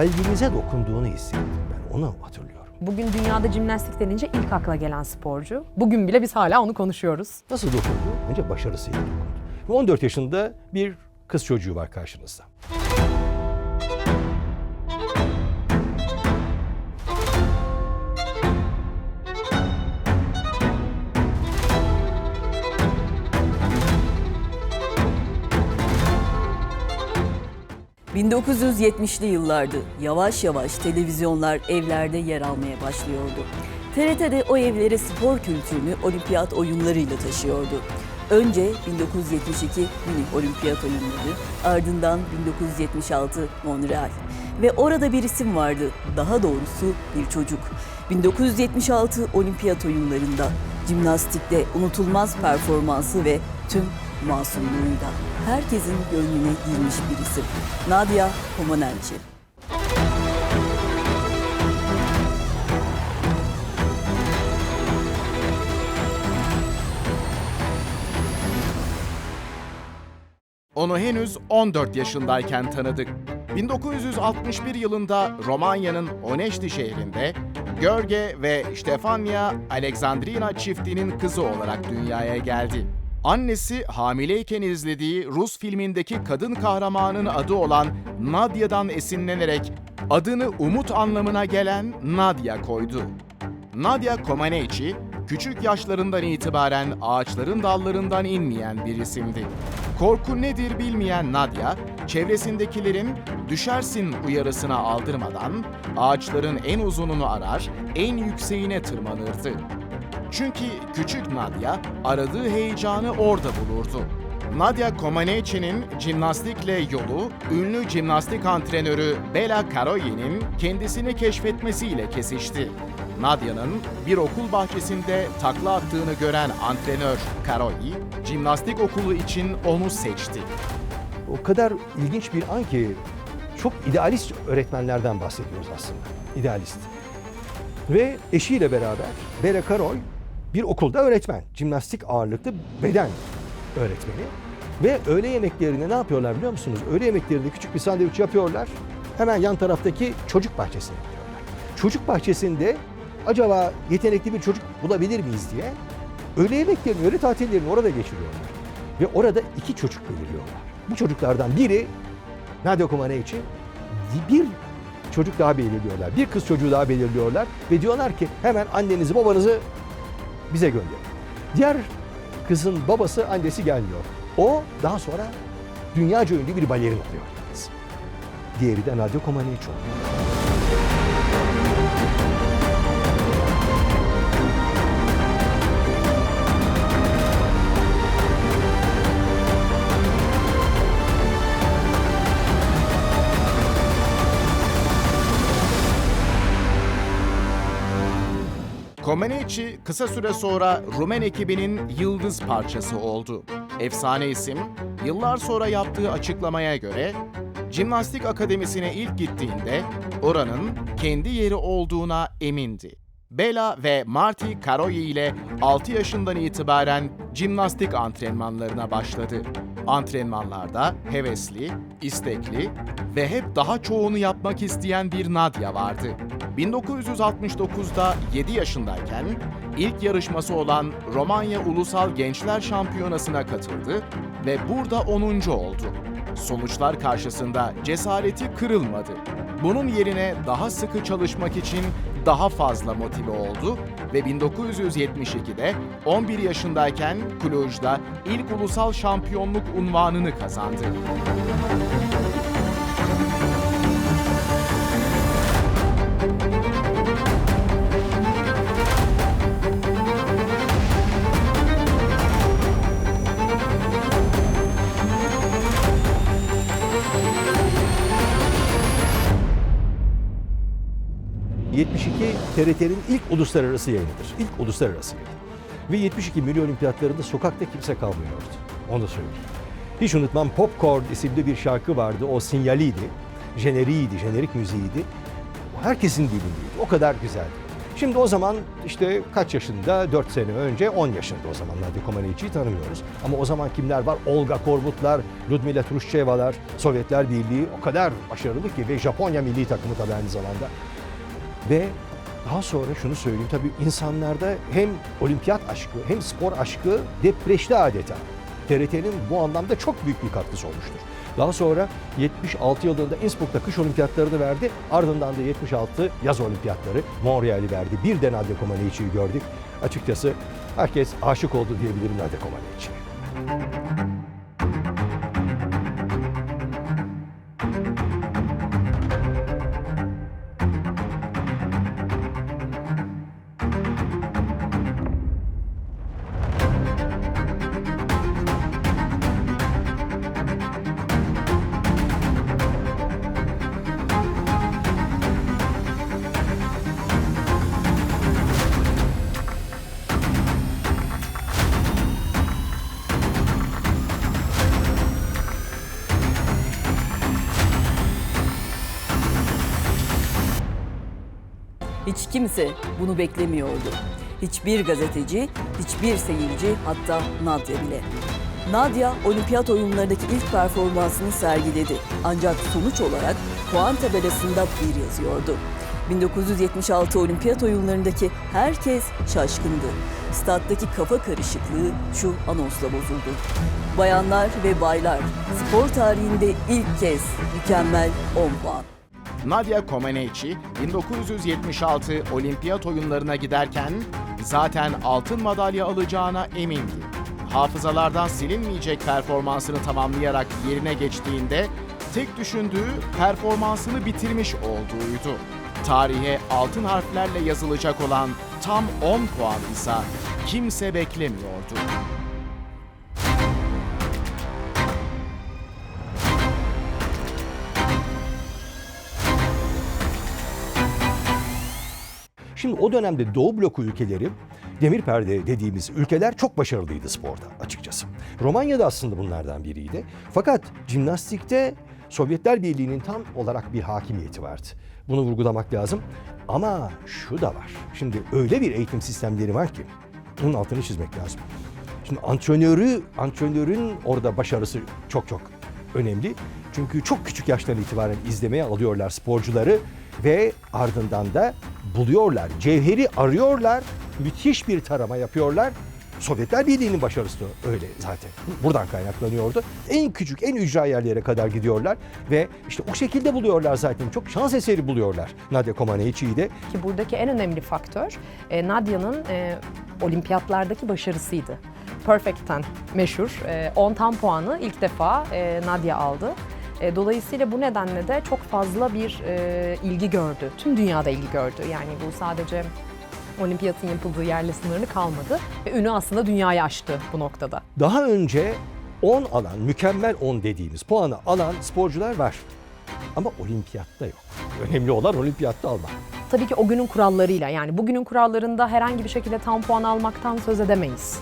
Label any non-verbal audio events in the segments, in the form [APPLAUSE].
kalbimize dokunduğunu hissettim ben. Onu hatırlıyorum. Bugün dünyada jimnastik denince ilk akla gelen sporcu. Bugün bile biz hala onu konuşuyoruz. Nasıl dokundu? Önce başarısıyla dokundu. Ve 14 yaşında bir kız çocuğu var karşınızda. 1970'li yıllardı. Yavaş yavaş televizyonlar evlerde yer almaya başlıyordu. TRT'de o evlere spor kültürünü olimpiyat oyunlarıyla taşıyordu. Önce 1972 Münih Olimpiyat Oyunları, ardından 1976 Montreal. Ve orada bir isim vardı, daha doğrusu bir çocuk. 1976 Olimpiyat Oyunlarında jimnastikte unutulmaz performansı ve tüm masumluğuyla herkesin gönlüne girmiş bir isim. Nadia Comaneci. Onu henüz 14 yaşındayken tanıdık. 1961 yılında Romanya'nın Oneşti şehrinde Görge ve Stefania Alexandrina çiftinin kızı olarak dünyaya geldi. Annesi hamileyken izlediği Rus filmindeki kadın kahramanın adı olan Nadia'dan esinlenerek adını umut anlamına gelen Nadia koydu. Nadia Comaneci, küçük yaşlarından itibaren ağaçların dallarından inmeyen bir isimdi. Korku nedir bilmeyen Nadia, çevresindekilerin düşersin uyarısına aldırmadan ağaçların en uzununu arar, en yükseğine tırmanırdı. Çünkü küçük Nadia aradığı heyecanı orada bulurdu. Nadia Comaneci'nin jimnastikle yolu, ünlü jimnastik antrenörü Bela Karoyi'nin kendisini keşfetmesiyle kesişti. Nadia'nın bir okul bahçesinde takla attığını gören antrenör Karoyi, jimnastik okulu için onu seçti. O kadar ilginç bir an ki çok idealist öğretmenlerden bahsediyoruz aslında. İdealist. Ve eşiyle beraber Bera Karoy bir okulda öğretmen. Jimnastik ağırlıklı beden öğretmeni. Ve öğle yemeklerini ne yapıyorlar biliyor musunuz? Öğle yemeklerinde küçük bir sandviç yapıyorlar. Hemen yan taraftaki çocuk bahçesine gidiyorlar. Çocuk bahçesinde acaba yetenekli bir çocuk bulabilir miyiz diye öğle yemeklerini, öğle tatillerini orada geçiriyorlar. Ve orada iki çocuk belirliyorlar. Bu çocuklardan biri Nadia Comaneci bir çocuk daha belirliyorlar. Bir kız çocuğu daha belirliyorlar ve diyorlar ki hemen annenizi babanızı bize gönderin. Diğer kızın babası annesi gelmiyor. O daha sonra dünyaca ünlü bir balerin oluyor. Diğeri de Nadia Comaneci oluyor. Comaneci kısa süre sonra Rumen ekibinin yıldız parçası oldu. Efsane isim, yıllar sonra yaptığı açıklamaya göre, Jimnastik Akademisi'ne ilk gittiğinde oranın kendi yeri olduğuna emindi. Bela ve Marty Karoyi ile 6 yaşından itibaren jimnastik antrenmanlarına başladı. Antrenmanlarda hevesli, istekli ve hep daha çoğunu yapmak isteyen bir Nadia vardı. 1969'da 7 yaşındayken ilk yarışması olan Romanya Ulusal Gençler Şampiyonası'na katıldı ve burada 10. oldu. Sonuçlar karşısında cesareti kırılmadı. Bunun yerine daha sıkı çalışmak için daha fazla motive oldu ve 1972'de 11 yaşındayken Cluj'da ilk ulusal şampiyonluk unvanını kazandı. ...72 TRT'nin ilk uluslararası yayınıdır. İlk uluslararası yayın. Ve 72 milli olimpiyatlarında sokakta kimse kalmıyordu. Onu söyleyeyim. Hiç unutmam Popcorn isimli bir şarkı vardı. O sinyaliydi. Jeneriğiydi, jenerik müziğiydi. Herkesin dilindeydi. O kadar güzeldi. Şimdi o zaman işte kaç yaşında? 4 sene önce 10 yaşında o zaman Nadia Comaneci'yi tanımıyoruz. Ama o zaman kimler var? Olga Korbutlar, Ludmila Truşçevalar, Sovyetler Birliği o kadar başarılı ki ve Japonya milli takımı tabii aynı zamanda. Ve daha sonra şunu söyleyeyim tabii insanlarda hem olimpiyat aşkı hem spor aşkı depreşti adeta. TRT'nin bu anlamda çok büyük bir katkısı olmuştur. Daha sonra 76 yılında Innsbruck'ta kış olimpiyatlarını verdi. Ardından da 76 yaz olimpiyatları Montreal'i verdi. Bir de Nadia Comaneci'yi gördük. Açıkçası herkes aşık oldu diyebilirim Nadia Comaneci'ye. Kimse bunu beklemiyordu. Hiçbir gazeteci, hiçbir seyirci hatta Nadia bile. Nadia olimpiyat oyunlarındaki ilk performansını sergiledi. Ancak sonuç olarak puan tabelasında bir yazıyordu. 1976 olimpiyat oyunlarındaki herkes şaşkındı. Stat'taki kafa karışıklığı şu anonsla bozuldu. Bayanlar ve baylar, spor tarihinde ilk kez mükemmel 10 puan. Nadia Comaneci 1976 olimpiyat oyunlarına giderken zaten altın madalya alacağına emindi. Hafızalardan silinmeyecek performansını tamamlayarak yerine geçtiğinde tek düşündüğü performansını bitirmiş olduğuydu. Tarihe altın harflerle yazılacak olan tam 10 puan ise kimse beklemiyordu. Şimdi o dönemde Doğu bloku ülkeleri demir perde dediğimiz ülkeler çok başarılıydı sporda açıkçası. Romanya da aslında bunlardan biriydi. Fakat jimnastikte Sovyetler Birliği'nin tam olarak bir hakimiyeti vardı. Bunu vurgulamak lazım. Ama şu da var. Şimdi öyle bir eğitim sistemleri var ki bunun altını çizmek lazım. Şimdi antrenörü, antrenörün orada başarısı çok çok önemli. Çünkü çok küçük yaştan itibaren izlemeye alıyorlar sporcuları ve ardından da buluyorlar. Cevheri arıyorlar. Müthiş bir tarama yapıyorlar. Sovyetler Birliği'nin başarısı da öyle zaten. Buradan kaynaklanıyordu. En küçük, en ücra yerlere kadar gidiyorlar ve işte o şekilde buluyorlar zaten. Çok şans eseri buluyorlar Nadia Comaneci'yi de. Ki buradaki en önemli faktör e, Nadia'nın e, olimpiyatlardaki başarısıydı. Perfect'ten meşhur. E, 10 tam puanı ilk defa e, Nadia aldı. E, dolayısıyla bu nedenle de çok fazla bir e, ilgi gördü. Tüm dünyada ilgi gördü. Yani bu sadece olimpiyatın yapıldığı yerle sınırlı kalmadı. Ve ünü aslında dünyayı aştı bu noktada. Daha önce 10 alan, mükemmel 10 dediğimiz puanı alan sporcular var. Ama olimpiyatta yok. Önemli olan olimpiyatta almak. Tabii ki o günün kurallarıyla yani bugünün kurallarında herhangi bir şekilde tam puan almaktan söz edemeyiz.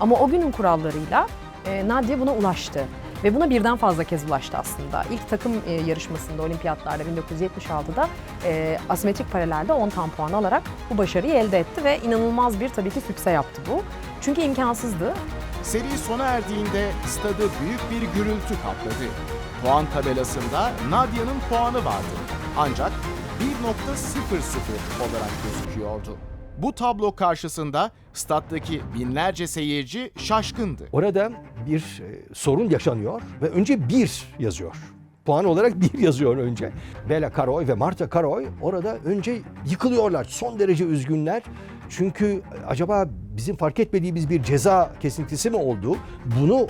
Ama o günün kurallarıyla e, Nadia buna ulaştı. Ve buna birden fazla kez ulaştı aslında. İlk takım e, yarışmasında olimpiyatlarda 1976'da e, asimetrik paralelde 10 tam puan alarak bu başarıyı elde etti ve inanılmaz bir tabii ki sükse yaptı bu. Çünkü imkansızdı. Seri sona erdiğinde stadı büyük bir gürültü kapladı. Puan tabelasında Nadia'nın puanı vardı. Ancak 1.00 olarak gözüküyordu. Bu tablo karşısında stat'taki binlerce seyirci şaşkındı. Orada bir e, sorun yaşanıyor ve önce bir yazıyor. Puan olarak bir [LAUGHS] yazıyor önce. Bela Karoy ve Marta Karoy orada önce yıkılıyorlar. Son derece üzgünler. Çünkü e, acaba bizim fark etmediğimiz bir ceza kesintisi mi oldu? Bunu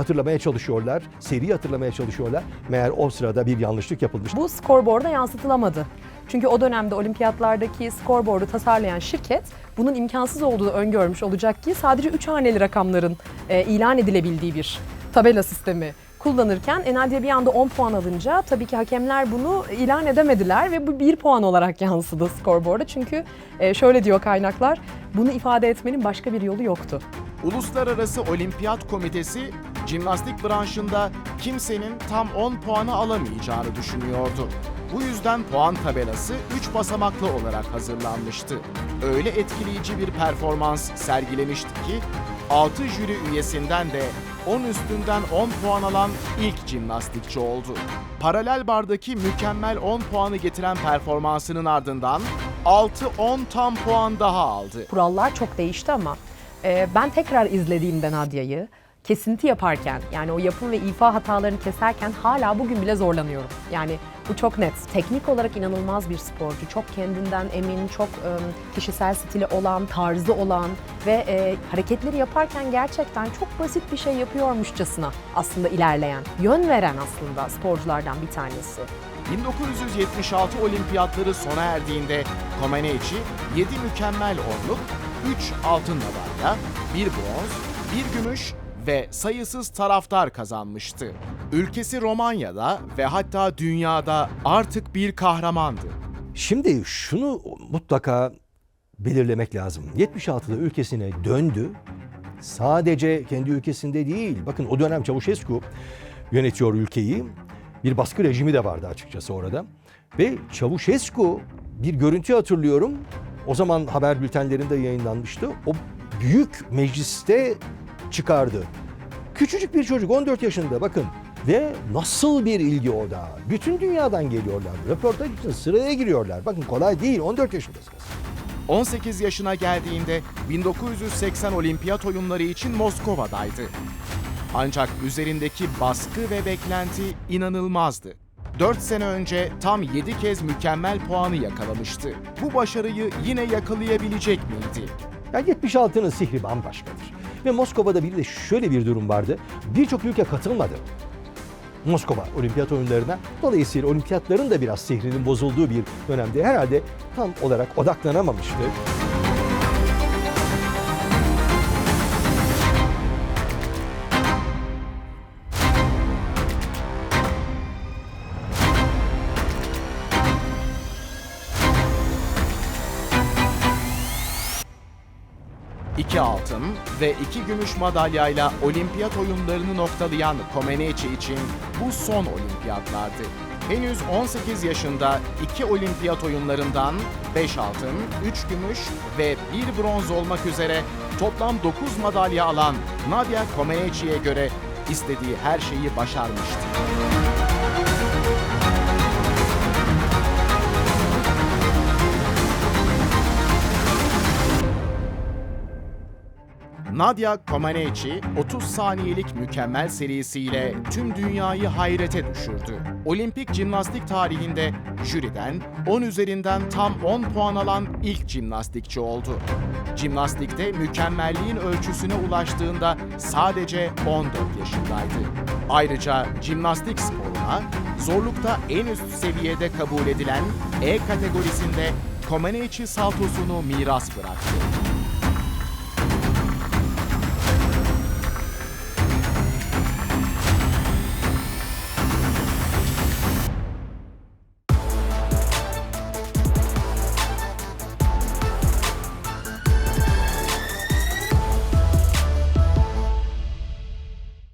hatırlamaya çalışıyorlar. Seri hatırlamaya çalışıyorlar. Meğer o sırada bir yanlışlık yapılmış. Bu skorboarda yansıtılamadı. Çünkü o dönemde olimpiyatlardaki skorboardu tasarlayan şirket bunun imkansız olduğunu öngörmüş olacak ki sadece 3 haneli rakamların e, ilan edilebildiği bir tabela sistemi kullanırken Enadia bir anda 10 puan alınca tabii ki hakemler bunu ilan edemediler ve bu 1 puan olarak [LAUGHS] yansıdı skorboarda. Çünkü e, şöyle diyor kaynaklar, bunu ifade etmenin başka bir yolu yoktu. Uluslararası Olimpiyat Komitesi jimnastik branşında kimsenin tam 10 puanı alamayacağını düşünüyordu. Bu yüzden puan tabelası 3 basamaklı olarak hazırlanmıştı. Öyle etkileyici bir performans sergilemişti ki 6 jüri üyesinden de 10 üstünden 10 puan alan ilk jimnastikçi oldu. Paralel bardaki mükemmel 10 puanı getiren performansının ardından 6-10 tam puan daha aldı. Kurallar çok değişti ama e, ben tekrar izlediğimde Nadia'yı kesinti yaparken yani o yapım ve ifa hatalarını keserken hala bugün bile zorlanıyorum. Yani bu çok net. Teknik olarak inanılmaz bir sporcu. Çok kendinden emin, çok kişisel stili olan, tarzı olan ve e, hareketleri yaparken gerçekten çok basit bir şey yapıyormuşçasına aslında ilerleyen, yön veren aslında sporculardan bir tanesi. 1976 olimpiyatları sona erdiğinde Comaneci 7 mükemmel onluk, 3 altın madalya, 1 bronz, 1 gümüş ve sayısız taraftar kazanmıştı. Ülkesi Romanya'da ve hatta dünyada artık bir kahramandı. Şimdi şunu mutlaka belirlemek lazım. 76'da ülkesine döndü. Sadece kendi ülkesinde değil. Bakın o dönem Çavuşescu yönetiyor ülkeyi. Bir baskı rejimi de vardı açıkçası orada. Ve Çavuşescu bir görüntü hatırlıyorum. O zaman haber bültenlerinde yayınlanmıştı. O büyük mecliste çıkardı. Küçücük bir çocuk 14 yaşında bakın. Ve nasıl bir ilgi o da. Bütün dünyadan geliyorlar. Röportaj için sıraya giriyorlar. Bakın kolay değil 14 yaşındasınız. 18 yaşına geldiğinde 1980 olimpiyat oyunları için Moskova'daydı. Ancak üzerindeki baskı ve beklenti inanılmazdı. 4 sene önce tam 7 kez mükemmel puanı yakalamıştı. Bu başarıyı yine yakalayabilecek miydi? Yani 76'nın sihri bambaşkadır. Ve Moskova'da bir de şöyle bir durum vardı. Birçok ülke katılmadı. Moskova olimpiyat oyunlarına. Dolayısıyla olimpiyatların da biraz sihrinin bozulduğu bir dönemde herhalde tam olarak odaklanamamıştı. Ve iki gümüş madalyayla olimpiyat oyunlarını noktalayan Comaneci için bu son olimpiyatlardı. Henüz 18 yaşında iki olimpiyat oyunlarından 5 altın, 3 gümüş ve 1 bronz olmak üzere toplam 9 madalya alan Nadia Comaneci'ye göre istediği her şeyi başarmıştı. Nadia Comaneci 30 saniyelik mükemmel serisiyle tüm dünyayı hayrete düşürdü. Olimpik jimnastik tarihinde jüriden 10 üzerinden tam 10 puan alan ilk jimnastikçi oldu. Jimnastikte mükemmelliğin ölçüsüne ulaştığında sadece 14 yaşındaydı. Ayrıca jimnastik sporuna zorlukta en üst seviyede kabul edilen E kategorisinde Comaneci saltosunu miras bıraktı.